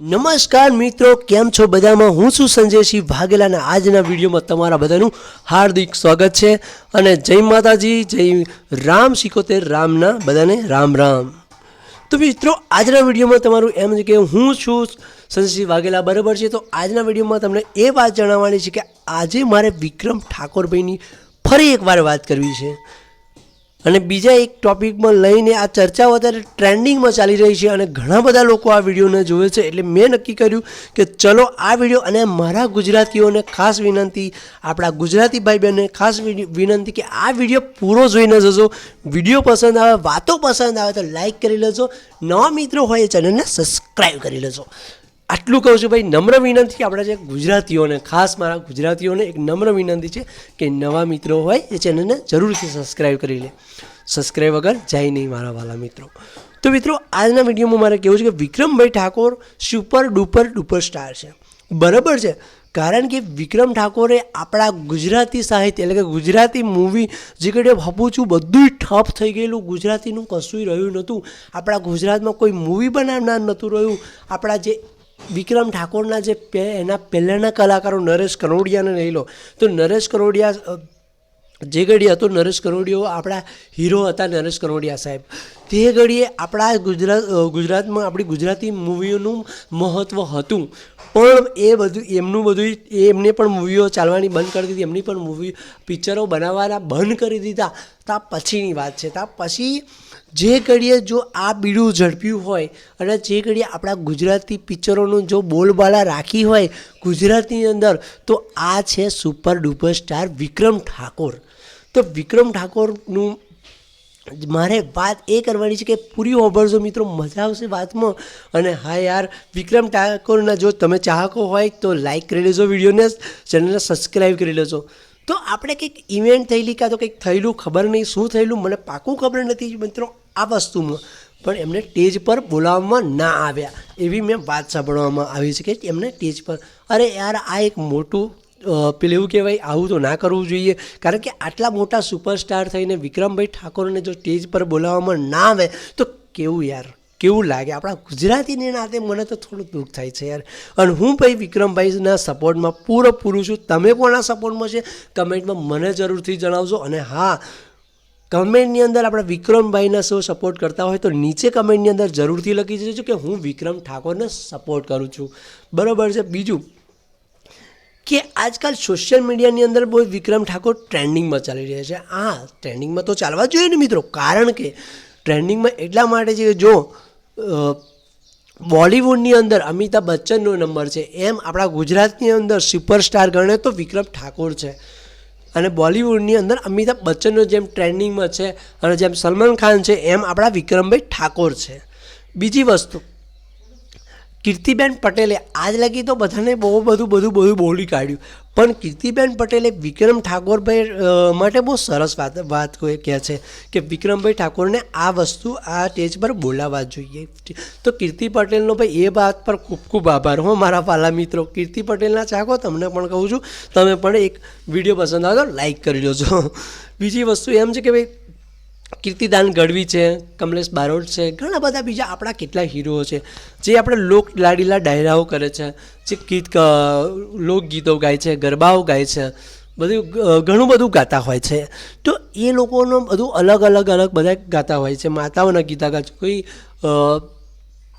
નમસ્કાર મિત્રો, કેમ છો બધામાં? હું છું સંજયસિંહ અને આજના વિડીયોમાં તમારા બધાનું હાર્દિક સ્વાગત છે અને જય માતાજી, જય રામ શિકોતેર, રામના બધાને રામ રામ. તો મિત્રો, આજના વિડીયોમાં તમારું એમ છે કે હું છું સંજયસિંહ વાઘેલા બરાબર છે? તો આજના વિડીયોમાં તમને એ વાત જણાવવાની છે કે આજે મારે વિક્રમ ઠાકોરભાઈની ફરી એકવાર વાત કરવી છે. અને બીજા એક ટોપિકમાં લઈને આ ચર્ચાઓ અત્યારે ટ્રેન્ડિંગમાં ચાલી રહી છે અને ઘણા બધા લોકો આ વિડીયોને જોવે છે, એટલે મેં નક્કી કર્યું કે ચલો આ વીડિયો અને મારા ગુજરાતીઓને ખાસ વિનંતી, આપણા ગુજરાતી ભાઈ બહેનને ખાસ વિનંતી કે આ વીડિયો પૂરો જોઈને જજો. વીડિયો પસંદ આવે, વાતો પસંદ આવે તો લાઈક કરી લેજો. નવા મિત્રો હોય ચેનલને સબસ્ક્રાઈબ કરી લેજો. આટલું કહું છું ભાઈ, નમ્ર વિનંતી આપણા જે ગુજરાતીઓને, ખાસ મારા ગુજરાતીઓને એક નમ્ર વિનંતી છે કે નવા મિત્રો હોય એ ચેનલને જરૂરથી સબસ્ક્રાઈબ કરી લે. સબસ્ક્રાઈબ વગર જાય નહીં મારા વાલા મિત્રો. તો મિત્રો, આજના વિડીયોમાં મારે કહેવું છે કે વિક્રમભાઈ Thakor super duper duper star છે. બરાબર છે? કારણ કે વિક્રમ ઠાકોરે આપણા ગુજરાતી સાહિત્ય, એટલે કે ગુજરાતી મૂવી જે કડે છું બધું ઠપ થઈ ગયેલું, ગુજરાતીનું કશું રહ્યું નહોતું. આપણા ગુજરાતમાં કોઈ મૂવી બનાવનાર નહોતું રહ્યું. આપણા જે વિક્રમ ઠાકોરના જે એના પહેલાંના કલાકારો નરેશ કરોડિયાને લઈ લો. તો નરેશ કરોડિયા જે ઘડી હતો નરેશ કરોડિયો આપણા હીરો હતા નરેશ કરોડિયા સાહેબ. તે ઘડીએ આપણા ગુજરાત ગુજરાતમાં આપણી ગુજરાતી મૂવીઓનું મહત્ત્વ હતું. પણ એ બધું, એમનું બધું એમને પણ મૂવીઓ ચાલવાની બંધ કરી દીધી. એમની પણ મૂવી, પિક્ચરો બનાવવાના બંધ કરી દીધા. તા પછીની વાત છે. તા પછી જે ઘડીએ જો આ બીડું ઝડપ્યું હોય અને જે ઘડીએ આપણા ગુજરાતી પિક્ચરોનું જો બોલબાલા રાખી હોય ગુજરાતની અંદર, તો આ છે super duper star Vikram Thakor. તો વિક્રમ ઠાકોરનું મારે વાત એ કરવાની છે કે પૂરી હોબળજો મિત્રો, મજા આવશે વાતમાં. અને હા યાર, વિક્રમ ઠાકોરના જો તમે ચાહકો હોય તો લાઈક કરી લેજો વિડીયોને, ચેનલને સબસ્ક્રાઈબ કરી લેજો. તો આપણે કંઈક ઇવેન્ટ થયેલી કાં તો કંઈક થયેલું ખબર નહીં, શું થયેલું, મને પાકું ખબર નથી મિત્રો આ વસ્તુમાં. પણ એમને સ્ટેજ પર બોલાવવામાં ના આવ્યા. એવી મેં વાત સાંભળવામાં આવી છે કે એમને સ્ટેજ પર, અરે યાર, આ એક મોટું પેલું એવું કહેવાય, આવું તો ના કરવું જોઈએ. કારણ કે આટલા મોટા સુપરસ્ટાર થઈને વિક્રમભાઈ ઠાકોરને જો સ્ટેજ પર બોલાવવામાં ના આવે, તો કેવું યાર? કેવું લાગે? આપણા ગુજરાતીને નાતે મને તો થોડું દુઃખ થાય છે યાર. અને હું ભાઈ વિક્રમભાઈના સપોર્ટમાં પૂરેપૂરું છું. તમે કોના સપોર્ટમાં છે. કમેન્ટમાં મને જરૂરથી જણાવજો. અને હા, કમેન્ટની અંદર આપણા વિક્રમભાઈના શો સપોર્ટ કરતા હોય તો નીચે કમેન્ટની અંદર જરૂરથી લખી દેજો કે હું વિક્રમ ઠાકોરને સપોર્ટ કરું છું. બરાબર છે? બીજું, કે આજકાલ સોશિયલ મીડિયાની અંદર બહુ વિક્રમ ઠાકોર ટ્રેન્ડિંગમાં ચાલી રહ્યા છે. હા ટ્રેન્ડિંગમાં તો ચાલવા જોઈએ ને મિત્રો. કારણ કે ટ્રેન્ડિંગમાં એટલા માટે છે કે જો બોલિવૂડની અંદર અમિતાભ બચ્ચનનો નંબર છે. એમ આપણા ગુજરાતની અંદર સુપરસ્ટાર ગણે તો વિક્રમ ઠાકોર છે. અને બોલિવૂડની અંદર અમિતાભ બચ્ચનનો જેમ ટ્રેન્ડિંગમાં છે અને જેમ સલમાન ખાન છે, એમ આપણા વિક્રમભાઈ ઠાકોર છે. બીજી વસ્તુ કીર્તિબેન પટેલે આજ લગી તો બધાને બહુ બધું બધું બધું બોલી કાઢ્યું. પણ કીર્તિબેન પટેલે વિક્રમ ઠાકોરભાઈ માટે બહુ સરસ વાત વાત કહે છે કે વિક્રમભાઈ ઠાકોરને આ વસ્તુ આ સ્ટેજ પર બોલાવવા જોઈએ. તો કીર્તિ પટેલનો ભાઈ એ વાત પર ખૂબ ખૂબ આભાર. હો, મારા વાલા મિત્રો, કીર્તિ પટેલના ચાહકો તમને પણ કહું છું, તમે પણ એક વીડિયો પસંદ આવે તો લાઈક કરી છો બીજી વસ્તુ એમ છે કે ભાઈ કીર્તિદાન ગઢવી છે, કમલેશ બારોટ છે, ઘણા બધા બીજા આપણા કેટલા હીરો છે, જે આપણે લોક લાડીલા ડાયરાઓ કરે છે, જે ગીત લોકગીતો ગાય છે, ગરબાઓ ગાય છે, બધું ઘણું બધું ગાતા હોય છે. તો એ લોકોનું બધું અલગ અલગ અલગ બધા ગાતા હોય છે. માતાઓના ગીતા ગા છે, કોઈ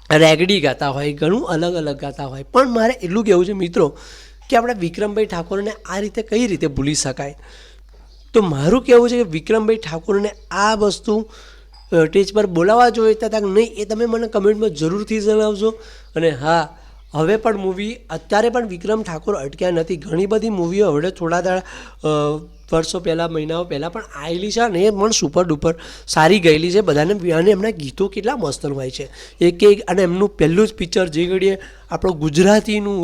રેગડી ગાતા હોય, ઘણું અલગ અલગ ગાતા હોય. પણ મારે એટલું કહેવું છે, મિત્રો, કે આપણે વિક્રમભાઈ ઠાકોરને આ રીતે કઈ રીતે ભૂલી શકાય? તો મારું કહેવું છે કે વિક્રમભાઈ ઠાકોરને આ વસ્તુ સ્ટેજ પર બોલાવવા જોઈએ કે નહીં, એ તમે મને કમેન્ટમાં જરૂરથી જણાવજો. અને હા, હવે પણ મૂવી અત્યારે પણ વિક્રમ ઠાકોર અટક્યા નથી. ઘણી બધી મૂવીઓ હવે થોડા દાડા વર્ષો પહેલાં, મહિનાઓ પહેલાં પણ આવેલી છે અને એ પણ સુપર ડુપર સારી ગયેલી છે. બધાને, અને એમના ગીતો કેટલા મસ્ત હોય છે. એક એક, અને એમનું પહેલું જ પિક્ચર જે ઘડીએ આપણો ગુજરાતીનું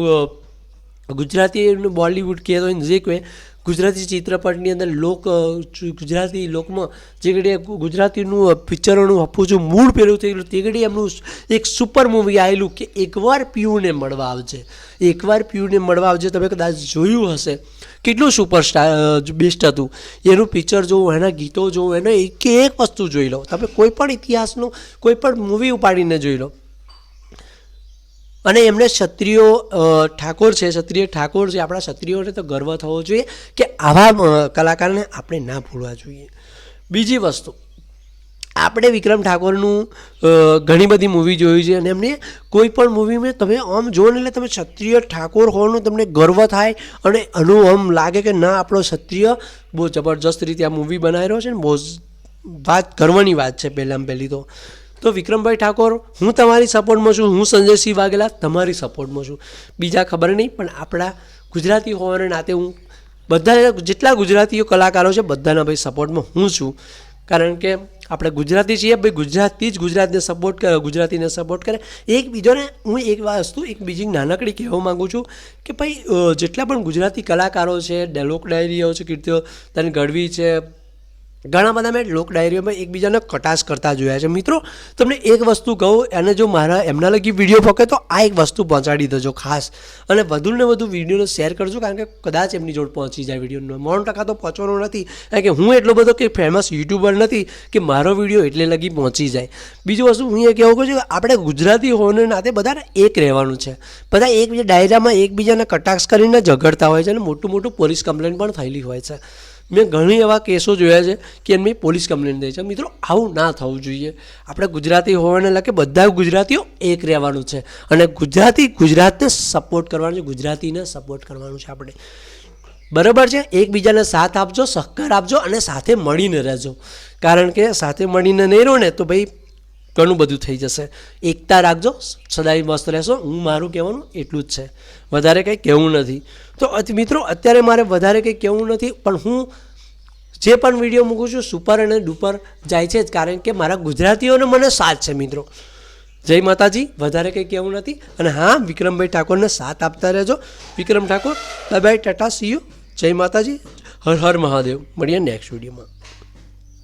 ગુજરાતી બોલિવૂડ કહે તો જે કહે ગુજરાતી ચિત્રપટની અંદર લોક ગુજરાતી લોકમાં જે ઘડીએ ગુજરાતીનું પિક્ચરોનું હપું જો મૂળ પેલું થયેલું તે ઘડી એમનું એક સુપર મૂવી આવેલું કે એકવાર પીયુને મળવા આવજે. એકવાર પીયુને મળવા આવજે, તમે કદાચ જોયું હશે. કેટલું સુપરસ્ટાર બેસ્ટ હતું. એનું પિક્ચર જોવું, એના ગીતો જોવું, એને એક એક વસ્તુ જોઈ લો. તમે કોઈ પણ ઇતિહાસનું કોઈ પણ મૂવી ઉપાડીને જોઈ લો. અને એમને ક્ષત્રિયો ઠાકોર છે, ક્ષત્રિય ઠાકોર છે, આપણા ક્ષત્રિયોને તો ગર્વ થવો જોઈએ કે આવા કલાકારને આપણે ના ભૂલવા જોઈએ. બીજી વસ્તુ, આપણે વિક્રમ ઠાકોરનું ઘણી બધી મૂવી જોઈ છે અને એમને કોઈ પણ મૂવીમાં તમે આમ જુઓ ને એટલે તમે ક્ષત્રિય ઠાકોર હોવાનું તમને ગર્વ થાય અને અનુ આમ લાગે કે ના, આપણો ક્ષત્રિય બહુ જબરજસ્ત રીતે આ મૂવી બનાવી રહ્યો છે ને, બહુ વાત, ગર્વની વાત છે પહેલાં પહેલી તો. તો વિક્રમભાઈ ઠાકોર, હું તમારી સપોર્ટમાં છું, હું સંજયસિંહ વાઘેલા તમારી સપોર્ટમાં છું. બીજા ખબર નહીં, પણ આપણા ગુજરાતી હોવાને નાતે હું બધા જેટલા ગુજરાતીઓ કલાકારો છે, બધાના ભાઈ સપોર્ટમાં હું છું. કારણ કે આપણે ગુજરાતી છીએ, ભાઈ ગુજરાતી જ ગુજરાતને સપોર્ટ કરે, ગુજરાતીને સપોર્ટ કરે. એકબીજાને હું એક વસ્તુ, એક બીજી નાનકડી કહેવા માગું છું કે ભાઈ જેટલા પણ ગુજરાતી કલાકારો છે ડેલોક ડાયરીઓ છે, કીર્તિઓ, તને ગઢવી છે ઘણા બધા મેં લોક ડાયરીઓમાં એકબીજાને કટાશ કરતા જોયા છે. મિત્રો, તમને એક વસ્તુ કહું અને જો મારા એમના લગી વીડિયો પકે તો આ એક વસ્તુ પહોંચાડી દેજો ખાસ. અને વધુ ને વધુ વિડીયોને શેર કરજો, કારણ કે કદાચ એમની જોડ પહોંચી જાય વિડીયોનો મોણ ટકા તો પહોંચવાનો નથી. કારણ કે હું એટલો બધો કે ફેમસ યુટ્યુબર નથી કે મારો વીડિયો એટલે લગી પહોંચી જાય. બીજું વસ્તુ હું એ કહેવું કહું છું કે આપણે ગુજરાતી હોવાને નાતે બધાને એક રહેવાનું છે. બધા એકબીજા ડાયરામાં એકબીજાને કટાક્ષ કરીને ઝઘડતા હોય છે અને મોટું મોટું પોલીસ કમ્પ્લેન પણ થયેલી હોય છે. મેં ઘણી એવા કેસો જોયા છે કે એમની પોલીસ કમ્પ્લેન થઈ છે. મિત્રો, આવું ના થવું જોઈએ. આપણે ગુજરાતી હોવાને લાગે બધા ગુજરાતીઓ એક રહેવાનું છે અને ગુજરાતી ગુજરાતને સપોર્ટ કરવાનું છે, ગુજરાતીને સપોર્ટ કરવાનું છે આપણે. બરાબર છે? એકબીજાને સાથ આપજો, સહકાર આપજો અને સાથે મળીને રહેજો. કારણ કે સાથે મળીને નહીં રહો ને તો ભાઈ ઘણું બધું થઈ જશે. એકતા રાખજો, સદાય મસ્ત રહેશો. હું મારું કહેવાનું એટલું જ છે. વધારે કંઈ કહેવું નથી. તો મિત્રો, અત્યારે મારે વધારે કંઈ કહેવું નથી, પણ હું જે પણ વીડિયો મૂકું છું, સુપર અને ડુપર જાય છે જ, કારણ કે મારા ગુજરાતીઓને મને સાથ છે, મિત્રો. જય માતાજી, વધારે કંઈ કહેવું નથી. અને હા, વિક્રમભાઈ ઠાકોરને સાથ આપતા રહેજો. Vikram Thakor bye tata see you જય માતાજી. હર હર મહાદેવ. મળીએ નેક્સ્ટ વિડીયોમાં.